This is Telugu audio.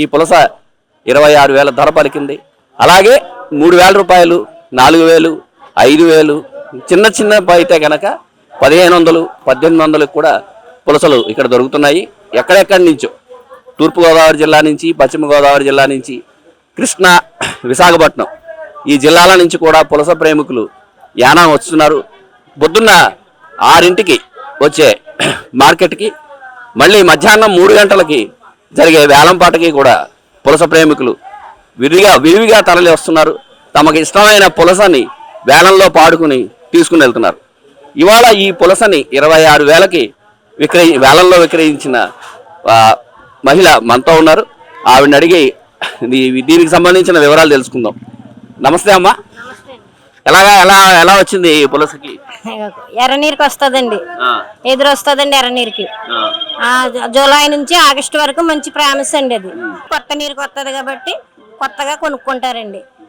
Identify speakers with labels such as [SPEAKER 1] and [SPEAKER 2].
[SPEAKER 1] ఈ పులస ఇరవై ఆరు వేల ధర పలికింది. అలాగే మూడు వేల రూపాయలు నాలుగు వేలు ఐదు వేలు చిన్న చిన్న అయితే కనుక పదిహేను వందలు పద్దెనిమిది వందలకు కూడా పులసలు ఇక్కడ దొరుకుతున్నాయి. ఎక్కడెక్కడి నుంచో? తూర్పుగోదావరి జిల్లా నుంచి పశ్చిమ గోదావరి జిల్లా నుంచి కృష్ణా విశాఖపట్నం ఈ జిల్లాల నుంచి కూడా పులస ప్రేమికులు యానం వస్తున్నారు. పొద్దున్న ఆరింటికి వచ్చే మార్కెట్కి మళ్ళీ మధ్యాహ్నం మూడు గంటలకి జరిగే వేలంపాటకి కూడా పులస ప్రేమికులు విరిగా విరివిగా తరలి వస్తున్నారు. తమకు ఇష్టమైన పులసని వేలంలో పాడుకుని తీసుకుని వెళ్తున్నారు. ఇవాళ ఈ పులసని ఇరవై ఆరు వేలకి విక్రయి వేలంలో విక్రయించిన మహిళ మనతో ఉన్నారు. ఆవిడని అడిగి దీనికి సంబంధించిన వివరాలు తెలుసుకుందాం. నమస్తే అమ్మా. ఎలాగా ఎలా ఎలా వచ్చింది ఈ పులసకి?
[SPEAKER 2] ఎర్రనీరుకి వస్తుందండి. ఎదురు వస్తుందండి ఎర్రనీరుకి. జూలై నుంచి ఆగస్టు వరకు మంచి ప్రామిస్ అండి అది. కొత్త నీరుకి వస్తుంది కాబట్టి కొత్తగా కొనుక్కుంటారండి.